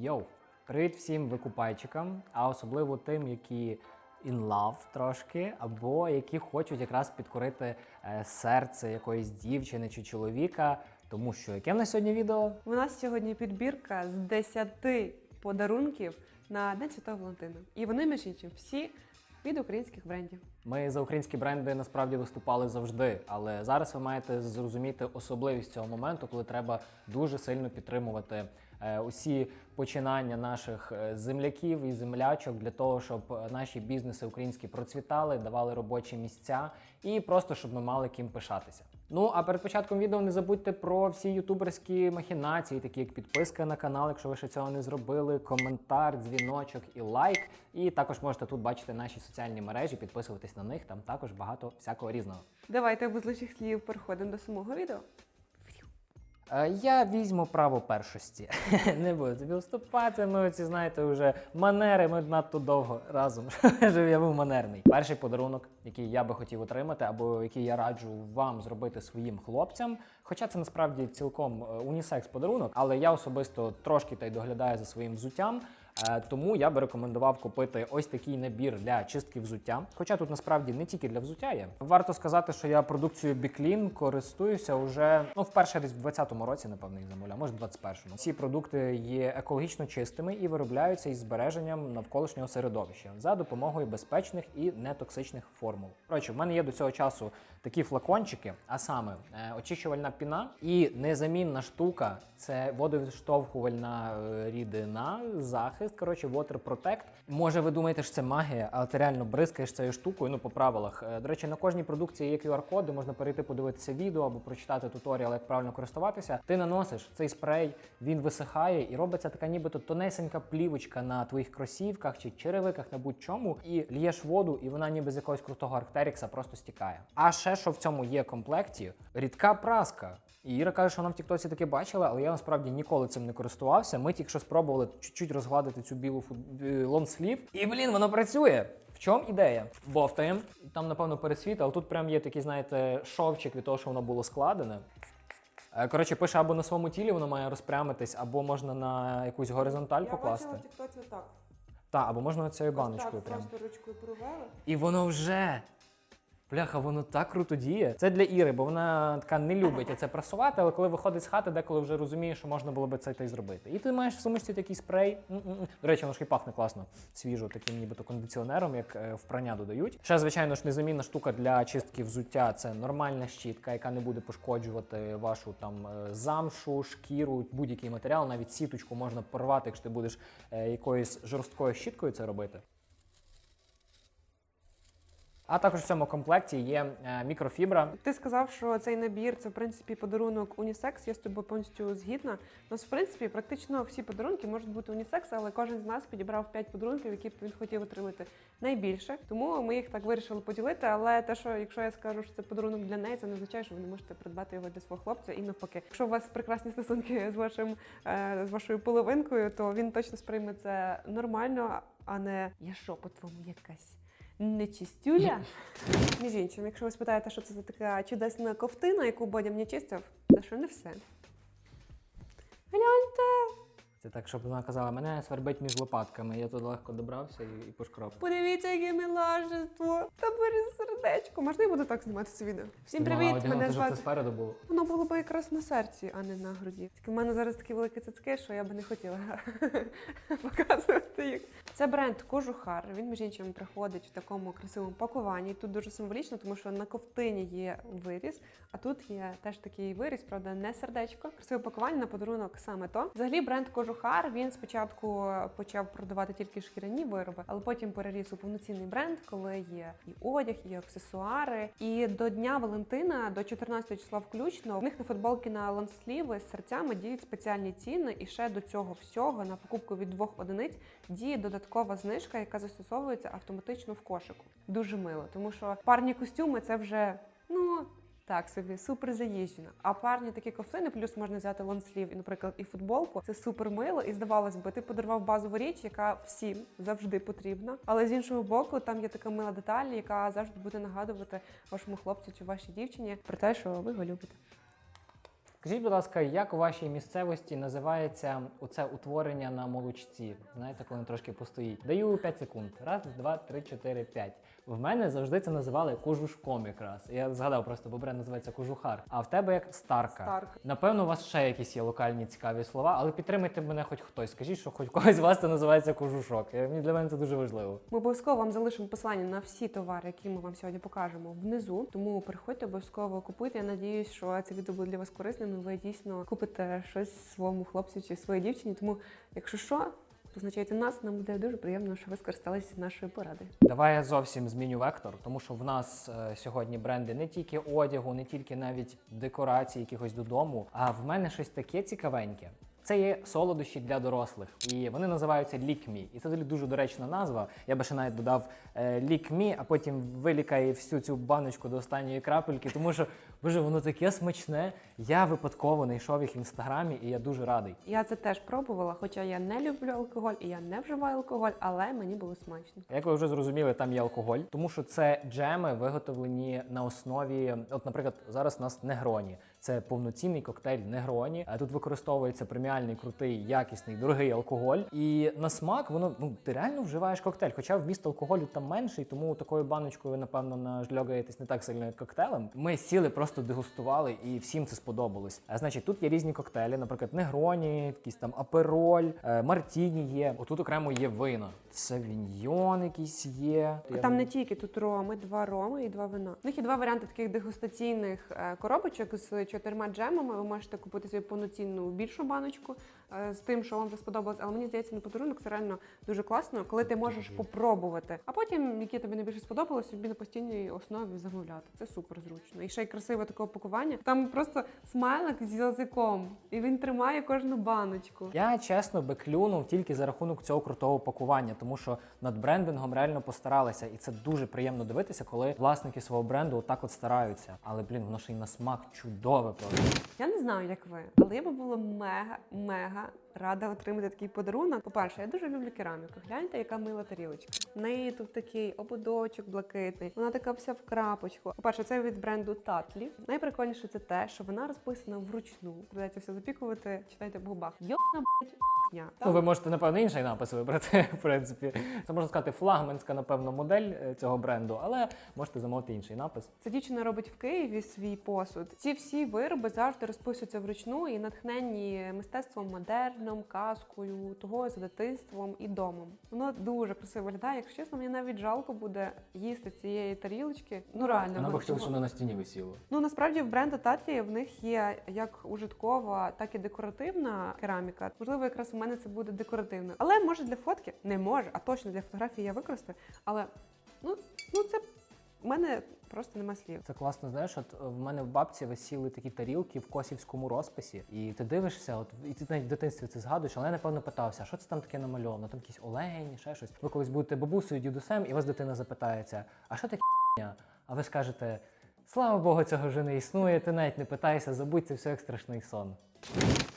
Йоу! Привіт всім викупайчикам, а особливо тим, які in love трошки, або які хочуть якраз підкорити е, серце якоїсь дівчини чи чоловіка. Тому що яке в нас сьогодні відео? У нас сьогодні підбірка з 10 подарунків на День Святого Валентина. І вони, між іншим, всі від українських брендів. Ми за українські бренди насправді виступали завжди, але зараз ви маєте зрозуміти особливість цього моменту, коли треба дуже сильно підтримувати усі починання наших е, земляків і землячок для того, щоб е, наші бізнеси українські процвітали, давали робочі місця і просто щоб ми мали ким пишатися. Ну а перед початком відео не забудьте про всі ютуберські махінації, такі як підписка на канал, якщо ви ще цього не зробили, коментар, дзвіночок і лайк. І також можете тут бачити наші соціальні мережі, підписуватись на них. Там також багато всякого різного. Давайте без лишніх слів переходимо до самого відео. Е, Я візьму право першості. Не буду тобі вступати. Ми оці, знаєте, вже манери. Ми надто довго разом. я був манерний. Перший подарунок, який я би хотів отримати, або який я раджу вам зробити своїм хлопцям. Хоча це насправді цілком е, унісекс подарунок, але я особисто трошки та й доглядаю за своїм взуттям. Е, Тому я би рекомендував купити ось такий набір для чистки взуття. Хоча тут насправді не тільки для взуття є. Варто сказати, що я продукцією Біклін користуюся уже ну вперше десь в 20-му році, напевно, їх замовляв, може в 21-му. Ці продукти є екологічно чистими і виробляються із збереженням навколишнього середовища за допомогою безпечних і нетоксичних формул. Коротше, в мене є до цього часу такі флакончики, а саме е, очищувальна піна і незамінна штука це водовідштовхувальна е, рідина, захист. Коротше, Water Protect. Може, ви думаєте, що це магія, але ти реально бризкаєш цією штукою. Ну по правилах. Е, До речі, на кожній продукції є QR-коди, можна перейти подивитися відео або прочитати туторіал, як правильно користуватися. Ти наносиш цей спрей, він висихає і робиться така, нібито тонесенька плівочка на твоїх кросівках чи черевиках на будь-чому, і л'єш воду, і вона ніби з якогось крутого архтерікса просто стікає. А ще що в цьому є комплекті? Рідка праска. І Іра каже, що вона в Тіктоці таке бачила, але я насправді ніколи цим не користувався. Ми тільки що спробували чуть-чуть розгладити цю білу лонслів. І блін, воно працює. В чому ідея? Бовтаємо. Там, напевно, пересвіт, але тут прям є такий, знаєте, шовчик від того, що воно було складене. Е, Коротше, пише, або на своєму тілі воно має розпрямитись, або можна на якусь горизонталь покласти. тіктоці отак. Та, або можна цією баночкою прям. ручкою провели. І воно вже. Бляха, воно так круто діє. Це для Іри, бо вона така не любить це прасувати, але коли виходить з хати, деколи вже розуміє, що можна було би це та й зробити. І ти маєш в сумочці такий спрей. М-м-м. До речі, воно ж і пахне класно, свіжо, таким нібито кондиціонером, як е, в прання додають. Ще, звичайно ж, незамінна штука для чистки взуття це нормальна щітка, яка не буде пошкоджувати вашу там е, замшу, шкіру, будь-який матеріал, навіть сіточку можна порвати, якщо ти будеш е, якоюсь жорсткою щіткою це робити. А також в цьому комплекті є е, мікрофібра. Ти сказав, що цей набір це в принципі подарунок унісекс. Я з тобою повністю згідна. Нас, в принципі, практично всі подарунки можуть бути унісекс, але кожен з нас підібрав 5 подарунків, які він хотів отримати найбільше. Тому ми їх так вирішили поділити. Але те, що якщо я скажу, що це подарунок для неї, це не означає, що ви не можете придбати його для свого хлопця. І навпаки, якщо у вас прекрасні стосунки з вашим е, з вашою половинкою, то він точно сприйме це нормально, а не я що, по-твоєму, якась. Нечистюля. Між іншим, якщо ви спитаєте, що це за така чудесна ковтина, яку Бодя мені чистив, це ще не все. Гляньте, Це так, щоб вона казала, мене свербить між лопатками. Я тут легко добрався і, і пошкроб. подивіться, яке милажество. Та бери сердечко. Можна я буду так знімати це відео? Всім привіт! Мене щоб це спереду було. Воно було б якраз на серці, а не на груді. Тільки в мене зараз такі великі цицьки, що я би не хотіла показувати їх. Це бренд Кожухар. Він між іншим приходить в такому красивому пакуванні. Тут дуже символічно, тому що на ковтині є виріз, а тут є теж такий виріз, правда, не сердечко. Красиве пакування на подарунок саме то. Взагалі, бренд Кожухар він спочатку почав продавати тільки шкіряні вироби, але потім переріс у повноцінний бренд, коли є і одяг, і аксесуари. І до Дня Валентина, до 14 числа включно, в них на футболки на лонсліви з серцями діють спеціальні ціни. І ще до цього всього на покупку від двох одиниць діє додаткова знижка, яка застосовується автоматично в кошику. Дуже мило, тому що парні костюми це вже ну. Так собі супер заїжджено. А парні такі ковтини, плюс можна взяти лонслів і, наприклад, і футболку. Це супер мило. І здавалось би, ти подарував базову річ, яка всім завжди потрібна. Але з іншого боку, там є така мила деталь, яка завжди буде нагадувати вашому хлопцю чи вашій дівчині про те, що ви його любите. Скажіть, будь ласка, як у вашій місцевості називається оце утворення на молочці? Знаєте, коли трошки постоїть? Даю 5 секунд. Раз, два, три, чотири, п'ять. В мене завжди це називали кожушком якраз. Я згадав просто, бо бренд називається кожухар. А в тебе як старка. Старка. Напевно, у вас ще якісь є локальні цікаві слова, але підтримайте мене хоч хтось. Скажіть, що хоч когось з вас це називається кожушок. Для мене це дуже важливо. Ми обов'язково вам залишимо посилання на всі товари, які ми вам сьогодні покажемо внизу. Тому переходьте обов'язково купуйте. Я надіюсь, що це відео буде для вас корисним. і Ви дійсно купите щось своєму хлопцю чи своїй дівчині. Тому, якщо що, позначайте нас. Нам буде дуже приємно, що ви скористалися нашою порадою. Давай я зовсім зміню вектор, тому що в нас е, сьогодні бренди не тільки одягу, не тільки навіть декорації якихось додому. А в мене щось таке цікавеньке. Це є солодощі для дорослих, і вони називаються лікмі. І це взагалі дуже доречна назва. Я би ще навіть додав е, лікмі, а потім вилікає всю цю баночку до останньої крапельки, тому що боже, воно таке смачне. Я випадково знайшов їх в інстаграмі, і я дуже радий. Я це теж пробувала, хоча я не люблю алкоголь і я не вживаю алкоголь, але мені було смачно. Як ви вже зрозуміли, там є алкоголь, тому що це джеми виготовлені на основі, от, наприклад, зараз у нас негроні. Це повноцінний коктейль негроні. А тут використовується преміальний, крутий, якісний, дорогий алкоголь. І на смак воно ну ти реально вживаєш коктейль. Хоча вміст алкоголю там менший, тому такою баночкою ви напевно нажльогаєтесь не так сильно, як коктейлем. Ми сіли, просто дегустували, і всім це сподобалось. А значить, тут є різні коктейлі, наприклад, негроні, якісь там апероль, е, мартіні є. Отут окремо є вина. Савіньйон якийсь є. Там не тільки тут роми, два роми і два вина. У них є два варіанти таких дегустаційних е, коробочок з чотирма джемами. Ви можете купити собі повноцінну більшу баночку е, з тим, що вам вже сподобалось. Але мені здається, на подарунок це реально дуже класно, коли ти можеш попробувати. А потім, які тобі найбільше сподобалось, собі на постійній основі замовляти. Це супер зручно. І ще й красиве таке пакування. Там просто смайлик з язиком, і він тримає кожну баночку. Я чесно би клюнув тільки за рахунок цього крутого пакування, тому що над брендингом реально постаралися, і це дуже приємно дивитися, коли власники свого бренду отак от стараються. Але блін, воно ще й на смак чудове просто. Я не знаю, як ви, але я би була мега, мега рада отримати такий подарунок. По-перше, я дуже люблю кераміку. Гляньте, яка мила тарілочка. В неї тут такий ободочок блакитний. Вона така вся в крапочку. По-перше, це від бренду Татлі. Найприкольніше це те, що вона розписана вручну. Придеться все запікувати. Читайте в губах. Йона блядь, дня. Ну, ви можете, напевно, інший напис вибрати, в принципі. Це можна сказати флагманська, напевно, модель е, цього бренду, але можете замовити інший напис. Ця дівчина робить в Києві свій посуд. Ці всі вироби завжди розписуються вручну і натхненні мистецтвом модерном, казкою, того за дитинством і домом. Воно дуже красиво виглядає. Якщо чесно, мені навіть жалко буде їсти цієї тарілочки. Ну реально, Вона воно- б хотіла, щоб воно на стіні висіло. Ну насправді в бренду Татлі в них є як ужиткова, так і декоративна кераміка. Можливо, якраз у мене це буде декоративно. Але може для фотки не може, а точно для фотографії я використаю. Але ну, ну це в мене просто нема слів. Це класно, знаєш, от е, в мене в бабці висіли такі тарілки в косівському розписі, і ти дивишся, от і ти навіть в дитинстві це згадуєш, але я напевно питався, що це там таке намальовано? Там якісь олені, ще щось. Ви колись будете бабусею, дідусем, і вас дитина запитається, а що таке? А ви скажете, слава Богу, цього вже не існує, ти навіть не питайся, забудь це все як страшний сон.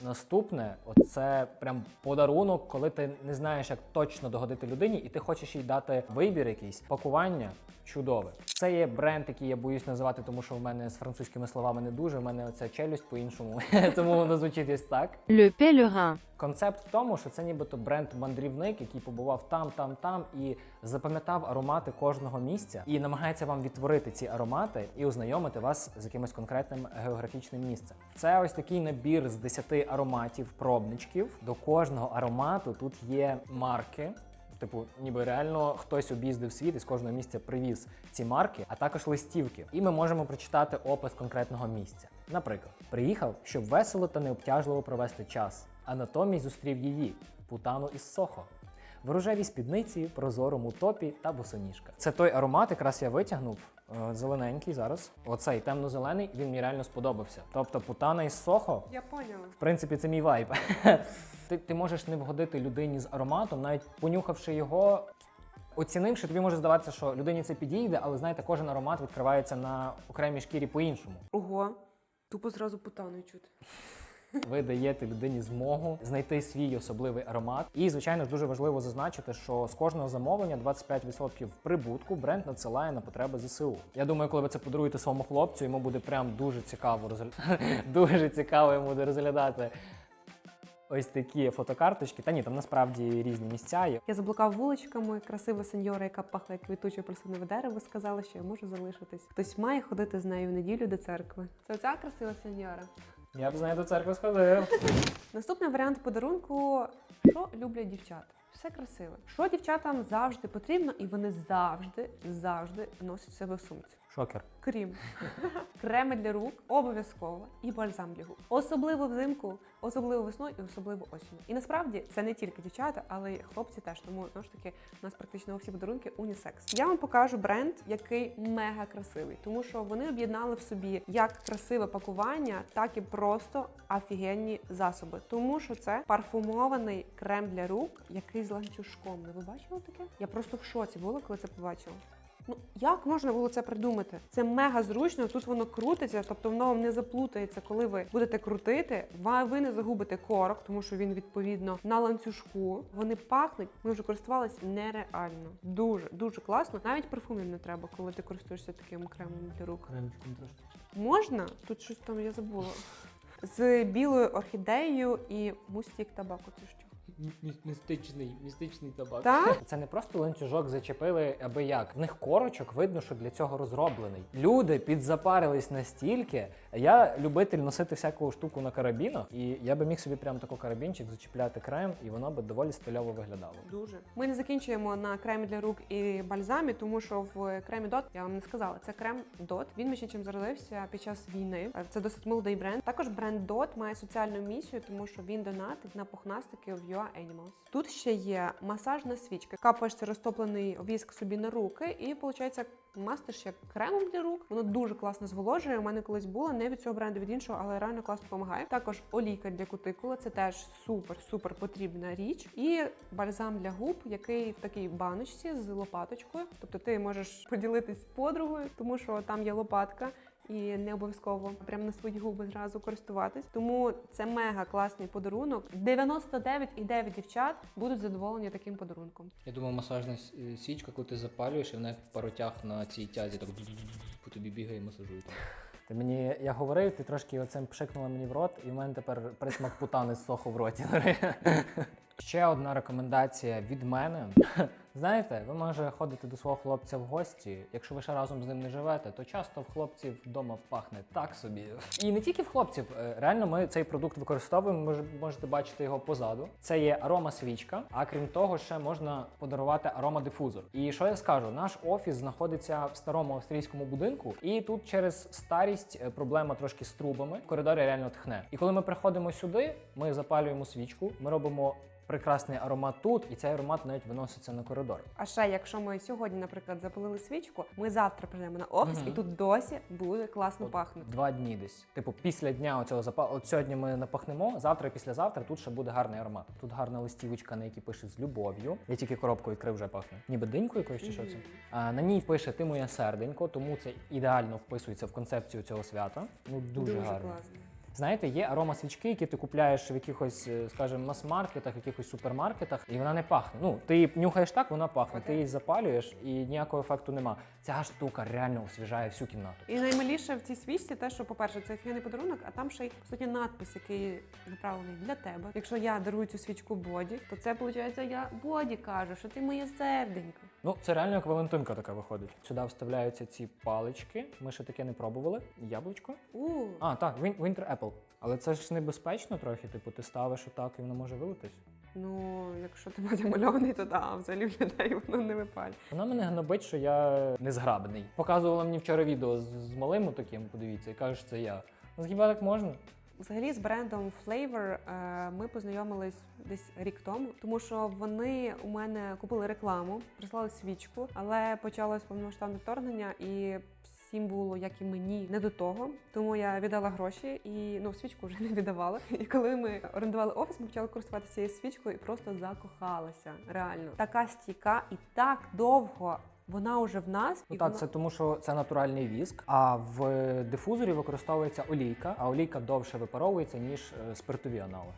Наступне, оце прям подарунок, коли ти не знаєш, як точно догодити людині, і ти хочеш їй дати вибір якийсь пакування. Чудове. Це є бренд, який я боюсь називати, тому що в мене з французькими словами не дуже. В мене оця челюсть по-іншому, тому воно звучить ось так. Le pèlerin. Концепт в тому, що це нібито бренд-мандрівник, який побував там, там, там і запам'ятав аромати кожного місця і намагається вам відтворити ці аромати і ознайомити вас з якимось конкретним географічним місцем. Це ось такий набір з 10 ароматів пробничків. До кожного аромату тут є марки. Типу, ніби реально хтось об'їздив світ і з кожного місця привіз ці марки, а також листівки. І ми можемо прочитати опис конкретного місця. Наприклад, приїхав, щоб весело та необтяжливо провести час, а натомість зустрів її путану із Сохо. В рожевій спідниці, прозорому топі та босоніжка. Це той аромат, якраз я витягнув. Е, Зелененький зараз. Оцей темно-зелений, він мені реально сподобався. Тобто путана із Сохо Я поняла. в принципі, це мій вайб. ти, ти можеш не вгодити людині з ароматом, навіть понюхавши його, оцінивши, тобі може здаватися, що людині це підійде, але знаєте, кожен аромат відкривається на окремій шкірі по-іншому. Ого, тупо зразу путаною чути. Ви даєте людині змогу знайти свій особливий аромат. І, звичайно, дуже важливо зазначити, що з кожного замовлення 25% прибутку бренд надсилає на потреби ЗСУ. Я думаю, коли ви це подаруєте своєму хлопцю, йому буде прям дуже цікаво дуже цікаво йому буде розглядати. Ось такі фотокарточки. Та ні, там насправді різні місця. Я заблукав вуличками, красива сеньора, яка пахла як квітуче просинове дерево, сказала, що я можу залишитись. Хтось має ходити з нею в неділю до церкви. Це ця красива сеньора. Я б з нею до церкви сходив. Наступний варіант подарунку: що люблять дівчата? Все красиве. Що дівчатам завжди потрібно, і вони завжди, завжди носять себе в сумці. Шокер. Крім креми для рук, обов'язково і бальзам для губ. Особливо взимку, особливо весною і особливо осінню. І насправді це не тільки дівчата, але й хлопці теж. Тому знову ж таки у нас практично всі подарунки унісекс. Я вам покажу бренд, який мега красивий, тому що вони об'єднали в собі як красиве пакування, так і просто офігенні засоби. Тому що це парфумований крем для рук, який з ланцюжком. Не Ви бачили таке? Я просто в шоці була, коли це побачила. Ну як можна було це придумати? Це мега зручно. Тут воно крутиться, тобто воно вам не заплутається, коли ви будете крутити. Ви не загубите корок, тому що він відповідно на ланцюжку. Вони пахнуть. Ми вже користувалися нереально. Дуже дуже класно. Навіть парфумів не треба, коли ти користуєшся таким кремом для рук. Можна? Тут щось там я забула. З білою орхідеєю і мустік табаку. Це що? Містичний, містичний табак. Так? Це не просто ланцюжок зачепили аби як. В них корочок видно, що для цього розроблений. Люди підзапарились настільки. Я любитель носити всяку штуку на карабінах, і я би міг собі прям тако карабінчик зачіпляти крем, і воно би доволі стильово виглядало. Дуже. Ми не закінчуємо на кремі для рук і бальзамі, тому що в кремі Дот я вам не сказала. Це крем Дот. Він ще чим зародився під час війни. Це досить молодий бренд. Також бренд Дот має соціальну місію, тому що він донатить на пухнастики в UA Animals. Тут ще є масажна свічка. Капаєш розтоплений віск собі на руки, і виходить, мастиш як кремом для рук. Воно дуже класно зволожує. У мене колись було не від цього бренду, від іншого, але реально класно допомагає. Також олійка для кутикули. Це теж супер, супер потрібна річ. І бальзам для губ, який в такій баночці з лопаточкою. Тобто ти можеш поділитись з подругою, тому що там є лопатка. І не обов'язково прямо на свої губи зразу користуватись. Тому це мега класний подарунок. 99,9 дівчат будуть задоволені таким подарунком. Я думав, масажна с- е, свічка, коли ти запалюєш, і вона як паротяг на цій тязі так по тобі бігає і масажує. Ти мені я говорив, ти трошки оцим пшикнула мені в рот, і в мене тепер присмак путани з соху в роті. Ще одна рекомендація від мене. Знаєте, ви може ходите до свого хлопця в гості. Якщо ви ще разом з ним не живете, то часто в хлопців вдома пахне так собі. І не тільки в хлопців. е, Реально, ми цей продукт використовуємо. Ви можете бачити його позаду. Це є арома свічка. А крім того, ще можна подарувати аромадифузор. І що я скажу? Наш офіс знаходиться в старому австрійському будинку, і тут через старість е, проблема трошки з трубами. В коридорі реально тхне. І коли ми приходимо сюди, ми запалюємо свічку, ми робимо. Прекрасний аромат тут, і цей аромат навіть виноситься на коридор. А ще, якщо ми сьогодні, наприклад, запалили свічку, ми завтра прийдемо на офіс, Мгм. і тут досі буде класно пахнути. Два дні десь. Типу, після дня оцього запалу. От сьогодні ми напахнемо, завтра і післязавтра тут ще буде гарний аромат. Тут гарна листівочка, на якій пише з любов'ю. Я тільки коробку відкрив, вже пахне. Ніби динькою якоюсь чи що це. А на ній пише Ти моя серденько, тому це ідеально вписується в концепцію цього свята. Ну дуже, гарно. класно. Знаєте, є арома свічки, які ти купляєш в якихось, е, скажімо, мас-маркетах, якихось супермаркетах, і вона не пахне. Ну, ти її нюхаєш так, вона пахне. Ти її запалюєш і ніякого ефекту нема. Ця штука реально освіжає всю кімнату. І наймиліше в цій свічці те, що, по-перше, це офігенний подарунок, а там ще й по суті надпис, який направлений для тебе. Якщо я дарую цю свічку боді, то це виходить, я боді кажу, що ти моє серденько. Ну, це реально як Валентинка така виходить. Сюди вставляються ці палички. Ми ще таке не пробували. Яблучко. У А, так, Win- Winter Apple. Але це ж небезпечно трохи. Типу, ти ставиш отак і воно може вилитись. ну якщо ти буде мальований, то да, взагалі в людей воно не випалює. Вона мене гнобить, що я незграбний. Показувала мені вчора відео з, з малим таким, подивіться, і каже, що це я. Ну, хіба так можна? Взагалі з брендом Flavor е, ми познайомились десь рік тому, тому що вони у мене купили рекламу, прислали свічку, але почалось повномасштабне вторгнення і. Всім було, як і мені, не до того. Тому я віддала гроші і ну свічку вже не віддавала. І коли ми орендували офіс, ми почали користуватися цією свічкою і просто закохалася. Реально така стійка і так довго вона вже в нас. Ну і так, вона... це тому, що це натуральний віск, а в дифузорі використовується олійка, а олійка довше випаровується, ніж е, спиртові аналоги.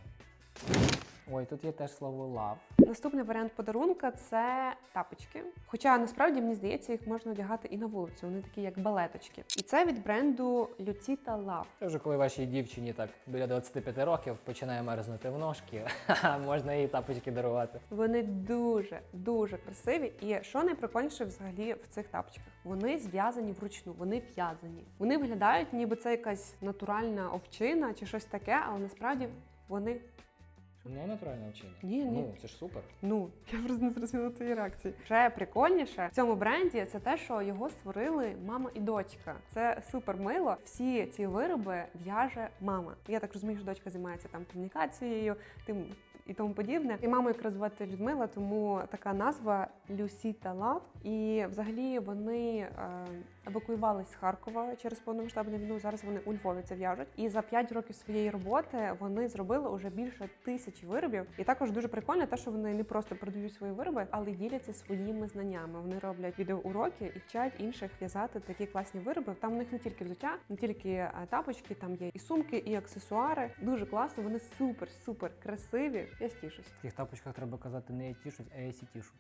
Ой, тут є теж слово лав. Наступний варіант подарунка це тапочки. Хоча насправді мені здається, їх можна одягати і на вулицю. Вони такі як балеточки. І це від бренду Lucita Love. Це вже коли вашій дівчині так біля 25 років починає мерзнути в ножки, можна їй тапочки дарувати. Вони дуже дуже красиві. І що найприкольніше взагалі в цих тапочках? Вони зв'язані вручну, вони в'язані. Вони виглядають, ніби це якась натуральна овчина чи щось таке, але насправді вони Ну, натуральне навчання. Ні, ні. Ну, це ж супер. Ну, я просто не зрозуміла твої реакції. Ще прикольніше в цьому бренді це те, що його створили мама і дочка. Це супер мило. Всі ці вироби в'яже мама. Я так розумію, що дочка займається там комунікацією, тим і тому подібне. І маму якраз звати Людмила, тому така назва Люсіта Лав. І взагалі вони е, евакуювались з Харкова через повномасштабну війну. Зараз вони у Львові це в'яжуть. І за 5 років своєї роботи вони зробили уже більше тисячі виробів. І також дуже прикольно, те, що вони не просто продають свої вироби, але діляться своїми знаннями. Вони роблять відеоуроки і вчать інших в'язати такі класні вироби. Там у них не тільки взуття, не тільки е, тапочки, там є і сумки, і аксесуари. Дуже класно. Вони супер, супер красиві. Я стішусь. В таких тапочках треба казати не я тішусь, а я сі тішу.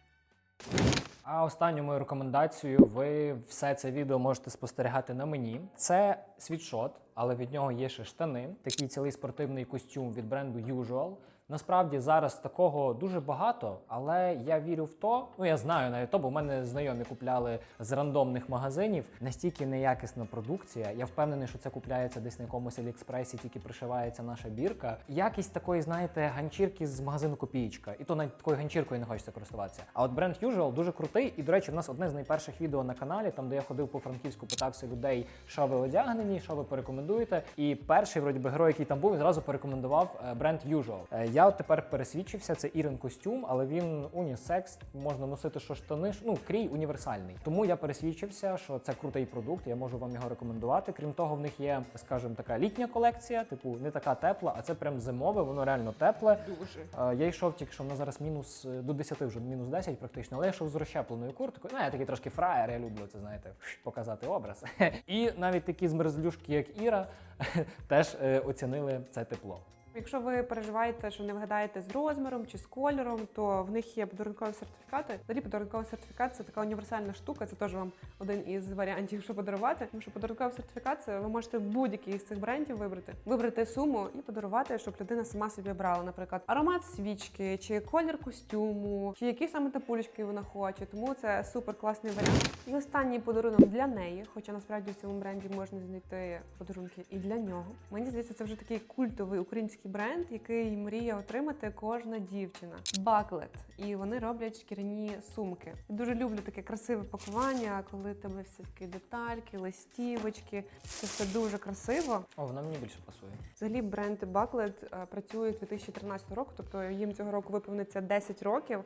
А останню мою рекомендацію ви все це відео можете спостерігати на мені. Це світшот, але від нього є ще штани. Такий цілий спортивний костюм від бренду Usual. Насправді зараз такого дуже багато, але я вірю в то. Ну я знаю навіть то, бо в мене знайомі купляли з рандомних магазинів. Настільки неякісна продукція. Я впевнений, що це купляється десь на якомусь Аліекспресі, тільки пришивається наша бірка. Якість такої, знаєте, ганчірки з магазину Копієчка. І то навіть такою ганчіркою не хочеться користуватися. А от бренд Usual дуже крутий. І до речі, в нас одне з найперших відео на каналі, там де я ходив по Франківську, питався людей, що ви одягнені, що ви порекомендуєте. І перший, вроді би, герой, який там був, зразу порекомендував е, бренд Usual. Я от тепер пересвідчився, це Ірин костюм, але він унісекс, можна носити що штани, ну крій універсальний. Тому я пересвідчився, що це крутий продукт. Я можу вам його рекомендувати. Крім того, в них є, скажімо, така літня колекція, типу не така тепла, а це прям зимове, воно реально тепле. Дуже. Е, Я йшов тільки що в нас зараз мінус е, до 10 вже мінус 10 практично, але я йшов з розщепленою курткою. Ну, я такий трошки фраєр, я люблю це, знаєте, показати образ. І навіть такі змерзлюшки, як Іра, теж е, оцінили це тепло. Якщо ви переживаєте, що не вгадаєте з розміром чи з кольором, то в них є подарункові сертифікати. Взагалі подарунковий сертифікат це така універсальна штука. Це теж вам один із варіантів, що подарувати. Тому що подарунковий сертифікат це ви можете будь-який з цих брендів вибрати, вибрати суму і подарувати, щоб людина сама собі обрала, наприклад, аромат свічки, чи колір костюму, чи які саме тапулечки вона хоче. Тому це супер класний варіант. І останній подарунок для неї, хоча насправді в цьому бренді можна знайти подарунки і для нього. Мені здається, це вже такий культовий український бренд, який мріє отримати кожна дівчина. Баклет. І вони роблять шкіряні сумки. Я дуже люблю таке красиве пакування, коли тебе всі такі детальки, листівочки. Це все дуже красиво. О, вона мені більше пасує. Взагалі бренд Баклет е, працює 2013 року, тобто їм цього року виповниться 10 років.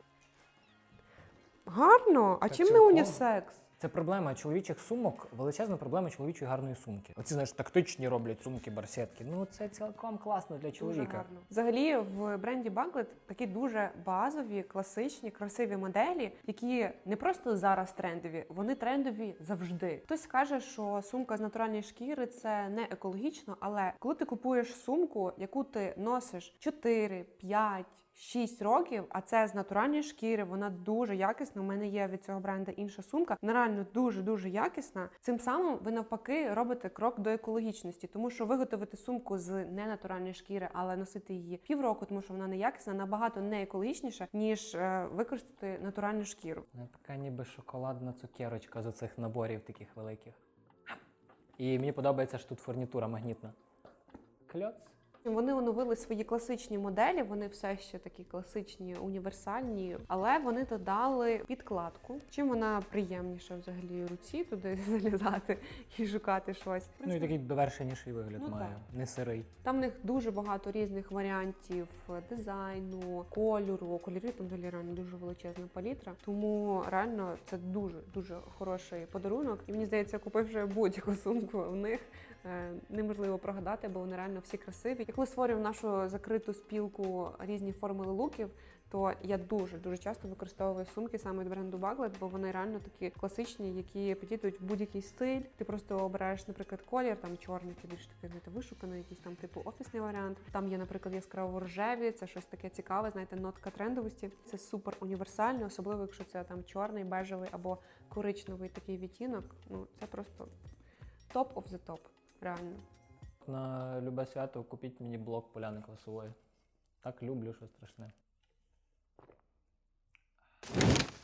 Гарно! А Так чим не унісекс? Це проблема чоловічих сумок, величезна проблема чоловічої гарної сумки. Оці знаєш, тактичні роблять сумки, барсетки. Ну це цілком класно для Дуже чоловіка. гарно. Взагалі в бренді Baglet такі дуже базові, класичні, красиві моделі, які не просто зараз трендові, вони трендові завжди. Хтось скаже, що сумка з натуральної шкіри це не екологічно, але коли ти купуєш сумку, яку ти носиш 4, 5, 6 років, а це з натуральної шкіри, вона дуже якісна. У мене є від цього бренду інша сумка. Вона реально дуже дуже якісна. Цим самим ви навпаки робите крок до екологічності, тому що виготовити сумку з ненатуральної шкіри, але носити її півроку, тому що вона не якісна, набагато не екологічніше, ніж е, використати натуральну шкіру. Вона така ніби шоколадна цукерочка з оцих наборів таких великих. І мені подобається що тут фурнітура магнітна. Кльоц. Вони оновили свої класичні моделі. Вони все ще такі класичні, універсальні, але вони додали підкладку. Чим вона приємніша взагалі руці туди залізати і шукати щось. Ну і такий довершеніший вигляд Ну, має, так. не сирий. Там в них дуже багато різних варіантів дизайну, кольору. Кольорів там взагалі реально дуже величезна палітра. Тому реально це дуже дуже хороший подарунок. І мені здається, купивши будь-яку сумку в них. Е, Неможливо прогадати, бо вони реально всі красиві. І коли створюємо нашу закриту спілку різні формули луків, то я дуже дуже часто використовую сумки саме від бренду Baglet, бо вони реально такі класичні, які підійдуть в будь-який стиль. Ти просто обираєш, наприклад, колір, там чорний, це більш такий знаєте, вишуканий, якийсь там типу офісний варіант. Там є, наприклад, яскраво рожеві, це щось таке цікаве, знаєте, нотка трендовості. Це супер універсально, особливо якщо це там чорний, бежевий або коричневий такий відтінок. Ну це просто топ of the топ, реально. На любе свято купіть мені блок поляни квасової. Так люблю, що страшне.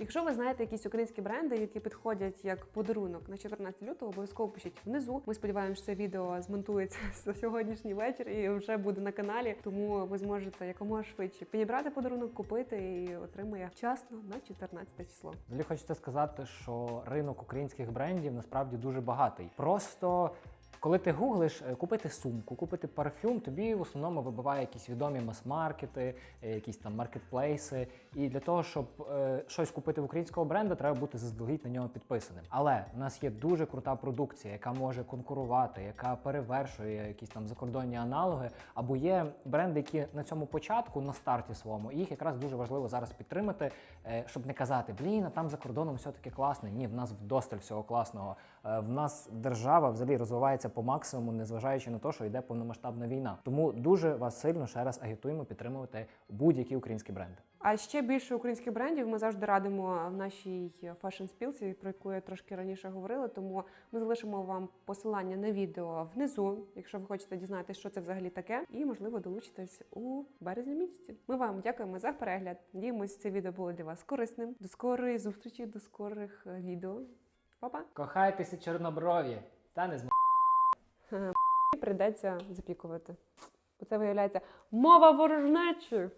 Якщо ви знаєте якісь українські бренди, які підходять як подарунок на 14 лютого, обов'язково пишіть внизу. Ми сподіваємося, що це відео змонтується за сьогоднішній вечір і вже буде на каналі. Тому ви зможете якомога швидше підібрати подарунок, купити і отримає вчасно на 14 число. Взагалі хочеться сказати, що ринок українських брендів насправді дуже багатий. Просто коли ти гуглиш е, купити сумку, купити парфюм, тобі в основному вибиває якісь відомі мас-маркети, е, якісь там маркетплейси. І для того, щоб е, щось купити в українського бренду, треба бути заздалегідь на нього підписаним. Але в нас є дуже крута продукція, яка може конкурувати, яка перевершує якісь там закордонні аналоги. Або є бренди, які на цьому початку, на старті своєму, і їх якраз дуже важливо зараз підтримати, е, щоб не казати, блін, а там за кордоном все таки класне. Ні, в нас вдосталь всього класного. Е, В нас держава взагалі розвивається по максимуму, незважаючи на те, що йде повномасштабна війна. Тому дуже вас сильно ще раз агітуємо підтримувати будь-які українські бренди. А ще більше українських брендів ми завжди радимо в нашій фешн спілці, про яку я трошки раніше говорила. Тому ми залишимо вам посилання на відео внизу, якщо ви хочете дізнатися, що це взагалі таке, і можливо долучитесь у березні місяці. Ми вам дякуємо за перегляд. Надіємось, це відео було для вас корисним. До скорої зустрічі, до скорих е, відео. Па-па! Кохайтеся чорноброві, та не з Придеться запікувати. Бо це виявляється мова ворожнечі.